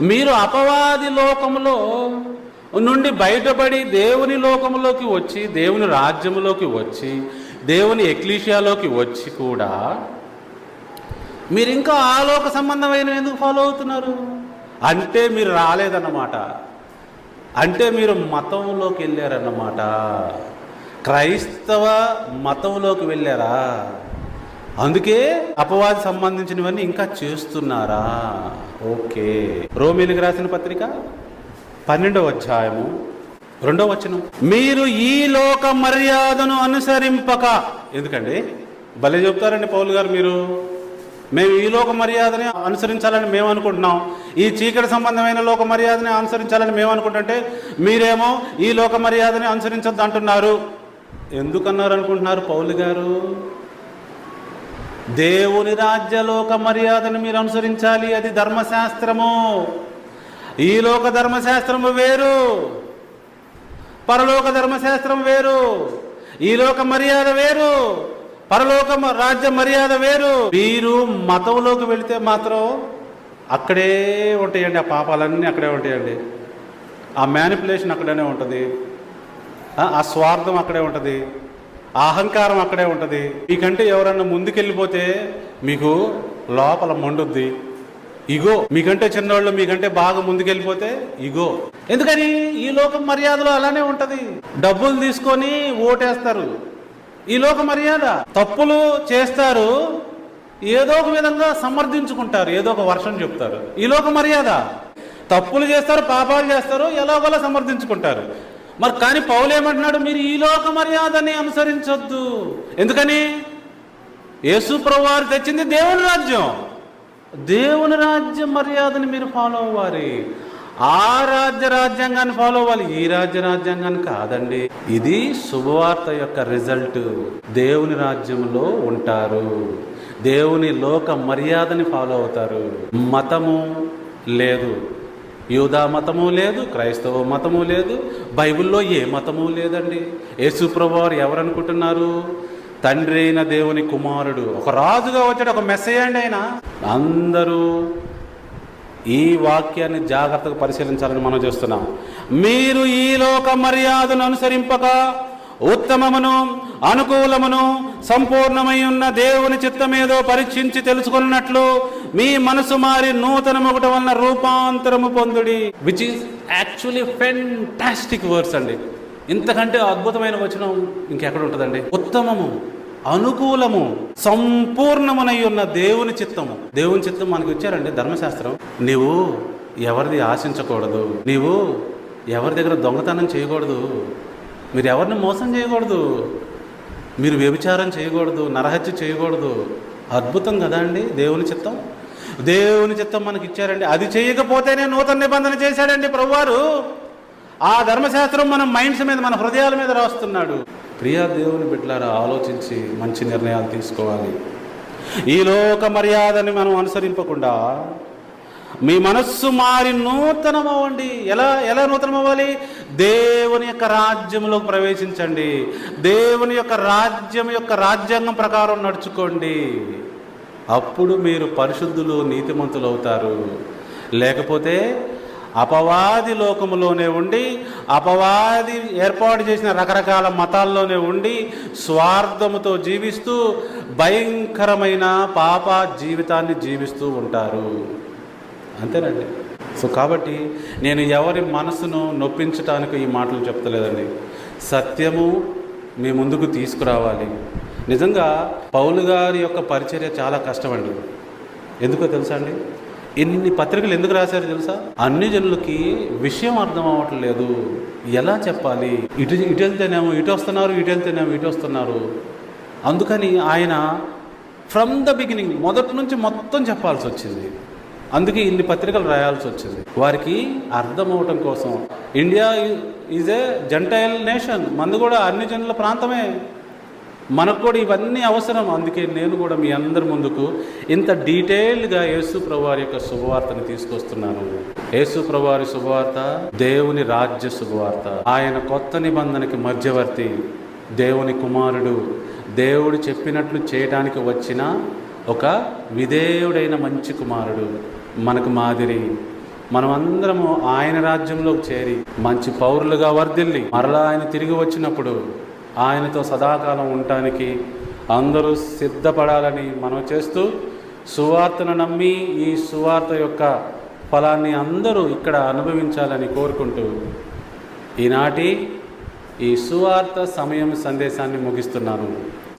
మీరు అపవాది లోకములో నుండి బయటపడి దేవుని లోకంలోకి వచ్చి దేవుని రాజ్యంలోకి వచ్చి దేవుని ఎక్లీషియాలోకి వచ్చి కూడా మీరు ఇంకా ఆలోక సంబంధమైన ఎందుకు ఫాలో అవుతున్నారు? అంటే మీరు రాలేదన్నమాట. అంటే మీరు మతంలోకి వెళ్ళారన్నమాట. క్రైస్తవ మతంలోకి వెళ్ళారా? అందుకే అపవాది సంబంధించినవన్నీ ఇంకా చేస్తున్నారా? ఓకే. రోమిలకు రాసిన పత్రిక పన్నెండవ అధ్యాయము రెండవ వచనం. మీరు ఈ లోక మర్యాదను అనుసరింపక. ఎందుకండి? భలే చెప్తారండి పౌలు గారు మీరు. మేము ఈ లోక మర్యాదని అనుసరించాలని మేము అనుకుంటున్నాం. ఈ చీకటి సంబంధమైన లోక మర్యాదని అనుసరించాలని మేము అనుకుంటుంటే మీరేమో ఈ లోక మర్యాదని అనుసరించొద్దు అంటున్నారు ఎందుకన్నారు అనుకుంటున్నారు పౌలు గారు? దేవుని రాజ్యలోక మర్యాదను మీరు అనుసరించాలి. అది ధర్మశాస్త్రము. ఈ లోక ధర్మశాస్త్రము వేరు. పరలోక ధర్మశాస్త్రం వేరు. ఈ లోక మర్యాద వేరు. పరలోక మ- రాజ్య మర్యాద వేరు. మీరు మతంలోకి వెళితే మాత్రం అక్కడే ఉంటాయండి. ఆ పాపాలన్నీ అక్కడే ఉంటాయండి. ఆ మ్యానిపులేషన్ అక్కడనే ఉంటుంది. ఆ స్వార్థం అక్కడే ఉంటుంది. ఆ అహంకారం అక్కడే ఉంటుంది. మీకంటే ఎవరన్నా ముందుకెళ్ళిపోతే మీకు లోపల మండుద్ది. ఇగో మీకంటే చిన్నవాళ్ళు మీకంటే బాగా ముందుకెళ్ళిపోతే ఇగో. ఎందుకని? ఈ లోకం మర్యాదలో అలానే ఉంటది. డబ్బులు తీసుకొని ఓటేస్తారు. ఈ లోక మర్యాద. తప్పులు చేస్తారు. ఏదో ఒక విధంగా సమర్థించుకుంటారు. ఏదో ఒక వర్షం చెప్తారు. ఈ లోక మర్యాద. తప్పులు చేస్తారు పాపాలు చేస్తారు ఎలాగోలా సమర్థించుకుంటారు. మరి కానీ పౌలు ఏమంటున్నాడు? మీరు ఈ లోక మర్యాదని అనుసరించొద్దు. ఎందుకని? యేసు ప్రభువారు తెచ్చింది దేవుని రాజ్యం. దేవుని రాజ్య మర్యాదని మీరు ఫాలో అవ్వాలి. ఆ రాజ్య రాజ్యాంగాన్ని ఫాలో అవ్వాలి. ఈ రాజ్య రాజ్యాంగాన్ని కాదండి. ఇది శుభవార్త యొక్క రిజల్ట్. దేవుని రాజ్యంలో ఉంటారు. దేవుని లోక మర్యాదని ఫాలో అవుతారు. మతము లేదు. యూదా మతము లేదు క్రైస్తవ మతము లేదు బైబిల్లో ఏ మతము లేదండి. యేసు వారు ఎవరనుకుంటున్నారు? తండ్రి అయిన దేవుని కుమారుడు ఒక రాజుగా వచ్చాడు ఒక మెసేజ్ అండి ఆయన. అందరూ ఈ వాక్యాన్ని జాగ్రత్తగా పరిశీలించాలని మనం చూస్తున్నాం. మీరు ఈ లోక మర్యాదను అనుసరింపక ఉత్తమమును అనుకూలమును సంపూర్ణమై ఉన్న దేవుని చిత్తమేదో పరీక్షించి తెలుసుకున్నట్లు మీ మనసు మారి నూతనమొకటి వలన రూపాంతరము పొందుడి. Which is actually fantastic words అండి. ఇంతకంటే అద్భుతమైన వచనం ఇంకెక్కడ ఉంటుందండి? ఉత్తమము అనుకూలము సంపూర్ణమునై ఉన్న దేవుని చిత్తము. దేవుని చిత్తం మనకు ఇచ్చారండి ధర్మశాస్త్రం. నీవు ఎవరిది ఆశించకూడదు. నీవు ఎవరి దగ్గర దొంగతనం చేయకూడదు. మీరు ఎవరిని మోసం చేయకూడదు. మీరు వ్యభిచారం చేయకూడదు నరహత్య చేయకూడదు. అద్భుతం కదా అండి దేవుని చిత్తం? దేవుని చిత్తం మనకి ఇచ్చారండి అది చేయకపోతేనే నూతన నిబంధన చేశాడండి ప్రభువారు. ఆ ధర్మశాస్త్రం మన మైండ్స్ మీద మన హృదయాల మీద రాస్తున్నాడు. ప్రియా దేవుని బిడ్డలారా ఆలోచించి మంచి నిర్ణయాలు తీసుకోవాలి. ఈ లోక మర్యాదని మనం అనుసరింపకుండా మీ మనస్సు మారి నూతనమవ్వండి. ఎలా ఎలా నూతనమవ్వాలి? దేవుని యొక్క రాజ్యంలో ప్రవేశించండి. దేవుని యొక్క రాజ్యం యొక్క రాజ్యాంగం ప్రకారం నడుచుకోండి. అప్పుడు మీరు పరిశుద్ధులు నీతిమంతులు అవుతారు. లేకపోతే అపవాది లోకములోనే ఉండి అపవాది ఏర్పాటు చేసిన రకరకాల మతాల్లోనే ఉండి స్వార్థముతో జీవిస్తూ భయంకరమైన పాప జీవితాన్ని జీవిస్తూ ఉంటారు. అంతేనండి. సో కాబట్టి నేను ఎవరి మనసును నొప్పించటానికి ఈ మాటలు చెప్తలేదండి. సత్యము మీ ముందుకు తీసుకురావాలి. నిజంగా పౌలు గారి యొక్క పరిచర్య చాలా కష్టమండి. ఎందుకో తెలుసా అండి? ఇన్ని పత్రికలు ఎందుకు రాశారు తెలుసా? అన్ని జనులకి విషయం అర్థం అవ్వట్లేదు ఎలా చెప్పాలి? ఇటు ఇటు వెళ్తేనేమో ఇటు వస్తున్నారు ఇటు వెళ్తేనేమో ఇటు వస్తున్నారు. అందుకని ఆయన ఫ్రమ్ ద బిగినింగ్ మొదటి నుంచి మొత్తం చెప్పాల్సి వచ్చింది. అందుకే ఇన్ని పత్రికలు రాయాల్సి వచ్చింది. వారికి అర్థం అవటం కోసం. India is a gentile nation. మంది కూడా అన్ని జనుల ప్రాంతమే. మనకు కూడా ఇవన్నీ అవసరం. అందుకే నేను కూడా మీ అందరి ముందుకు ఇంత డీటెయిల్డ్గా యేసు ప్రభువారి యొక్క శుభవార్తను తీసుకొస్తున్నాను. యేసు ప్రభువారి శుభవార్త దేవుని రాజ్య శుభవార్త. ఆయన కొత్త నిబంధనకి మధ్యవర్తి దేవుని కుమారుడు. దేవుడు చెప్పినట్లు చేయడానికి వచ్చిన ఒక విధేయుడైన మంచి కుమారుడు మనకు మాదిరి. మనమందరము ఆయన రాజ్యంలోకి చేరి మంచి పౌరులుగా వర్ధిల్లి మరలా ఆయన తిరిగి వచ్చినప్పుడు ఆయనతో సదాకాలం ఉండటానికి అందరూ సిద్ధపడాలని మనం చేస్తూ సువార్తను నమ్మి ఈ సువార్త యొక్క ఫలాన్ని అందరూ ఇక్కడ అనుభవించాలని కోరుకుంటూ ఈనాటి ఈ సువార్త సమయం సందేశాన్ని ముగిస్తున్నాను.